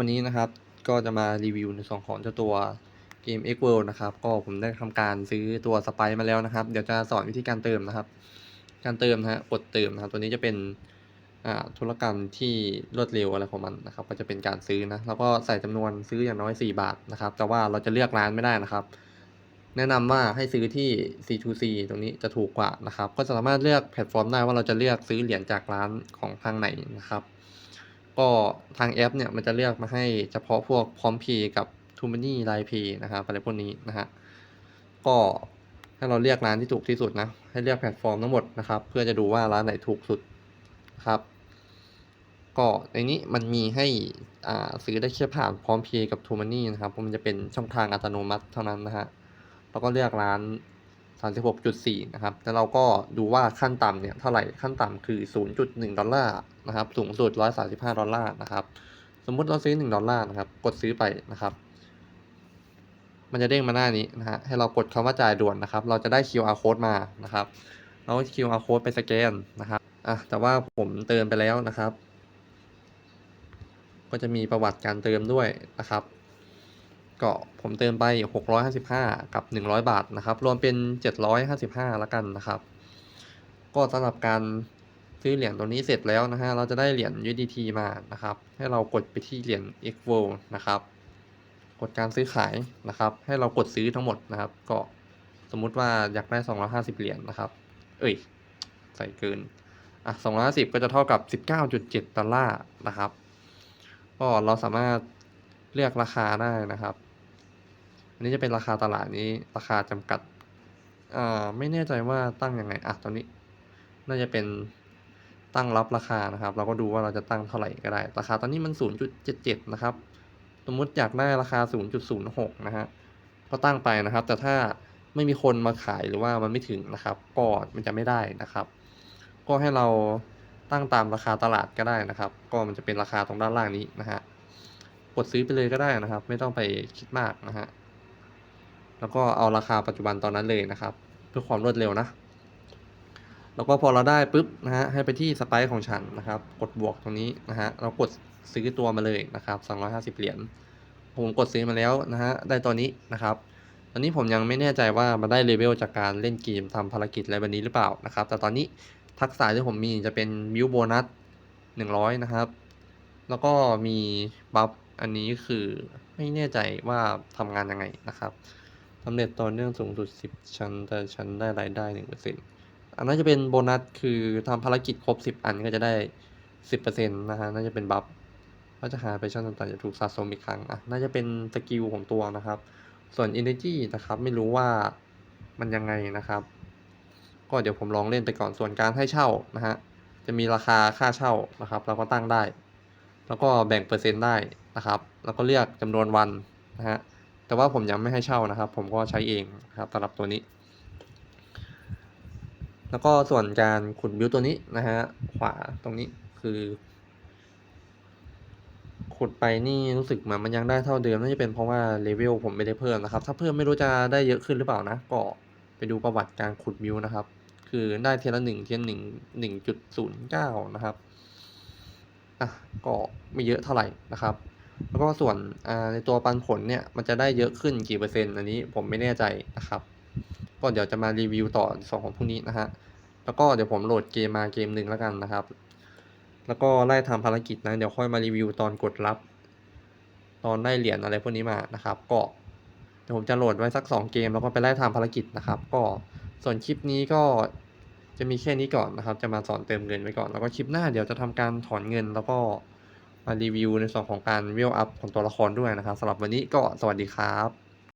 วันนี้นะครับก็จะมารีวิวในส่วนของเจ้าตัวเกม X World นะครับ ก็ผมได้ทำการซื้อตัวสไปมาแล้วนะครับ เดี๋ยวจะสอนวิธีการเติมนะครับ การเติมนะฮะกดเติมนะครับ ตัวนี้จะเป็นอ่าธุรกรรมที่รวดเร็วอะไรของมันนะครับ ก็จะเป็นการซื้อนะ แล้วก็ใส่จำนวนซื้ออย่างน้อย 4 บาทนะครับ แต่ว่าเราจะเลือกร้านไม่ได้นะครับ แนะนำว่าให้ซื้อที่ C2C ตรงนี้จะถูกกว่านะครับ ก็สามารถเลือกแพลตฟอร์มได้ว่าเราจะเลือกซื้อเหรียญจากร้านของทางไหนนะครับ ก็ทางแอปเนี่ยมันจะเลือกมาให้เฉพาะพวกพร้อมพย์กับ t ูมันนี่ไลน์พย์นะครับอะไรพวกนี้นะฮะก็ให้เราเลือกร้านที่ถูกที่สุดนะให้เลือกแพลตฟอร์มทั้งหมดนะครับ เพื่อจะดูว่าร้านไหนถูกสุดครับก็ในนี้มันมีให้อ่าซื้อได้แค่ผ่านพร้อมพย์กับ t ูมันนี่นะครับเพราะมันจะเป็นช่องทางอัตโนมัติเท่านั้นนะฮะแล้วก็เลือกร้าน 36.4 นะครับ แล้วเราก็ดูว่าขั้นต่ำเนี่ยเท่าไหร่ ขั้นต่ำคือ 0.1 ดอลลาร์นะครับ สูงสุด 135 ดอลลาร์นะครับ สมมุติเราซื้อ 1 ดอลลาร์นะครับ กดซื้อไปนะครับ มันจะเด้งมาหน้านี้นะฮะ ให้เรากดคำว่าจ่ายด่วนนะครับ เราจะได้ QR code มานะครับ เรา QR code ไปสแกนนะครับ อะ แต่ว่าผมเติมไปแล้วนะครับ ก็จะมีประวัติการเติมด้วยนะครับ ก็ผมเติมไป 655 กับ 100 บาทนะครับ รวมเป็น 755แล้วกันนะครับ ก็สำหรับการซื้อเหรียญตัวนี้เสร็จแล้วนะฮะ เราจะได้เหรียญ USDT มานะครับ ให้เรากดไปที่เหรียญ x w o นะครับ กดการซื้อขายนะครับ ให้เรากดซื้อทั้งหมดนะครับ ก็สมมุติว่าอยากได้ 250 เหรียญนะครับ เอ้ย ใส่เกิน อะ 250 ก็จะเท่ากับ 19.7 ดอลลาร์นะครับ ก็เราสามารถเลือกราคาได้นะครับ อันนี้จะเป็นราคาตลาดนี้ราคาจำกัดอ่าไม่แน่ใจว่าตั้งยังไงอะตอนนี้ น่าจะเป็นตั้งรับราคานะครับ เราก็ดูว่าเราจะตั้งเท่าไหร่ก็ได้ ราคาตอนนี้มัน 0.77 นะครับ สมมุติอยากได้ราคา 0.06 นะฮะ ก็ตั้งไปนะครับ แต่ถ้าไม่มีคนมาขายหรือว่ามันไม่ถึงนะครับ ก็มันจะไม่ได้นะครับ ก็ให้เราตั้งตามราคาตลาดก็ได้นะครับ ก็มันจะเป็นราคาตรงด้านล่างนี้นะฮะ กดซื้อไปเลยก็ได้นะครับ ไม่ต้องไปคิดมากนะฮะ แล้วก็เอาราคาปัจจุบันตอนนั้นเลยนะครับ เพื่อความรวดเร็วนะ แล้วก็พอเราได้ปุ๊บนะฮะให้ไปที่สไปซ์ของฉันนะครับ กดบวกตรงนี้นะฮะเรากดซื้อตัวมาเลยนะครับ250 เหรียญผมกดซื้อมาแล้วนะฮะได้ตัวนี้นะครับ ตอนนี้ผมยังไม่แน่ใจว่ามันได้เลเวลจากการเล่นเกมทำภารกิจอะไรแบบนี้หรือเปล่านะครับ แต่ตอนนี้ทักษะที่ผมมีจะเป็นบิวโบนัส100 นะครับ แล้วก็มีบัฟอันนี้คือไม่แน่ใจว่าทำงานยังไงนะครับ สำเร็จต่อเนื่องสูงสุด 10 ชั้น แต่ชั้นได้รายได้1%อันนั้นจะเป็นโบนัสคือทำภารกิจครบ 10 อันก็จะได้ 10%นะฮะน่าจะเป็นบัฟก็จะหาไปชั้นต่างๆจะถูกสะสมอีกครั้งอะน่าจะเป็นสกิลของตัวนะครับ ส่วน Energy นะครับไม่รู้ว่ามันยังไงนะครับ ก็เดี๋ยวผมลองเล่นไปก่อนส่วนการให้เช่านะฮะจะมีราคาค่าเช่านะครับ เราก็ตั้งได้ แล้วก็แบ่งเปอร์เซ็นต์ได้นะครับ แล้วก็เลือกจำนวนวันนะฮะ แต่ว่าผมยังไม่ให้เช่านะครับ ผมก็ใช้เองครับสำหรับตัวนี้ แล้วก็ส่วนการขุดบิวตัวนี้นะฮะขวาตรงนี้คือ ขุดไปนี่รู้สึกเหมือนมันยังได้เท่าเดิมน่าจะเป็นเพราะว่าเลเวลผมไม่ได้เพิ่มนะครับ ถ้าเพิ่มไม่รู้จะได้เยอะขึ้นหรือเปล่านะ ก็ไปดูประวัติการขุดบิวนะครับ คือได้เทียละหนึ่งเทียหนึ่งหนึ่งจุดศูนย์เก้านะครับอะก็ไม่เยอะเท่าไหร่นะครับ แล้วก็ส่วนในตัวปันผลเนี่ยมันจะได้เยอะขึ้นกี่เปอร์เซ็นต์อันนี้ผมไม่แน่ใจนะครับ ก็เดี๋ยวจะมารีวิวต่อสองของพวกนี้นะฮะแล้วก็เดี๋ยวผมโหลดเกมมาเกมหนึ่งแล้วกันนะครับ แล้วก็ไล่ทำภารกิจนะเดี๋ยวค่อยมารีวิวตอนกดรับ ตอนได้เหรียญอะไรพวกนี้มานะครับ ก็เดี๋ยวผมจะโหลดไว้สักสองเกม แล้วก็ไปไล่ทำภารกิจนะครับ ก็ส่วนคลิปนี้ก็จะมีแค่นี้ก่อนนะครับ จะมาสอนเติมเงินไว้ก่อน แล้วก็คลิปหน้าเดี๋ยวจะทำการถอนเงินแล้วก็ มารีวิวในส่วนของการเวลอัพของตัวละครด้วยนะครับสำหรับวันนี้ก็สวัสดีครับ